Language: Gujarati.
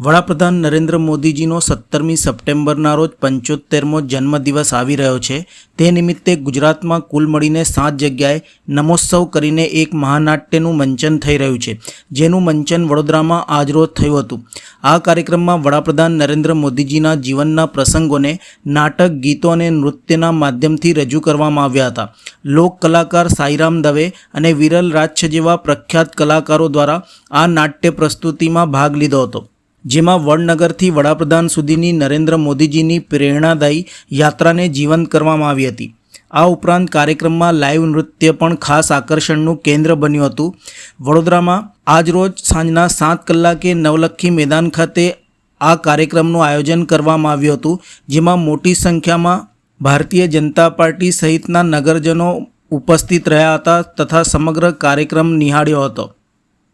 વડાપ્રધાન નરેન્દ્ર મોદીજીનો સત્તરમી સપ્ટેમ્બરના રોજ પંચોતેરમો જન્મદિવસ આવી રહ્યો છે. તે નિમિત્તે ગુજરાતમાં કુલ મળીને સાત જગ્યાએ નમોત્સવ કરીને એક મહાનાટ્યનું મંચન થઈ રહ્યું છે, જેનું મંચન વડોદરામાં આજરોજ થયું હતું. આ કાર્યક્રમમાં વડાપ્રધાન નરેન્દ્ર મોદીજીના જીવનના પ્રસંગોને, નાટક, ગીતો અને નૃત્યના માધ્યમથી રજૂ કરવામાં આવ્યા હતા. લોક કલાકાર સાઈરામ દવે અને વિરલ રાચ્છ જેવા પ્રખ્યાત કલાકારો દ્વારા આ નાટ્ય પ્રસ્તુતિમાં ભાગ લીધો હતો. જેમાં વડનગરથી વડાપ્રધાન સુધીની નરેન્દ્ર મોદીજીની પ્રેરણાદાયી યાત્રાને જીવંત કરવામાં આવી હતી. આ ઉપરાંત કાર્યક્રમમાં લાઈવ નૃત્ય પણ ખાસ આકર્ષણનું કેન્દ્ર બન્યું હતું. વડોદરામાં આજરોજ સાંજના સાત કલાકે નવલખી મેદાન ખાતે આ કાર્યક્રમનું આયોજન કરવામાં આવ્યું હતું, જેમાં મોટી સંખ્યામાં ભારતીય જનતા પાર્ટી સહિતના નગરજનો ઉપસ્થિત રહ્યા હતા તથા સમગ્ર કાર્યક્રમ નિહાળ્યો હતો.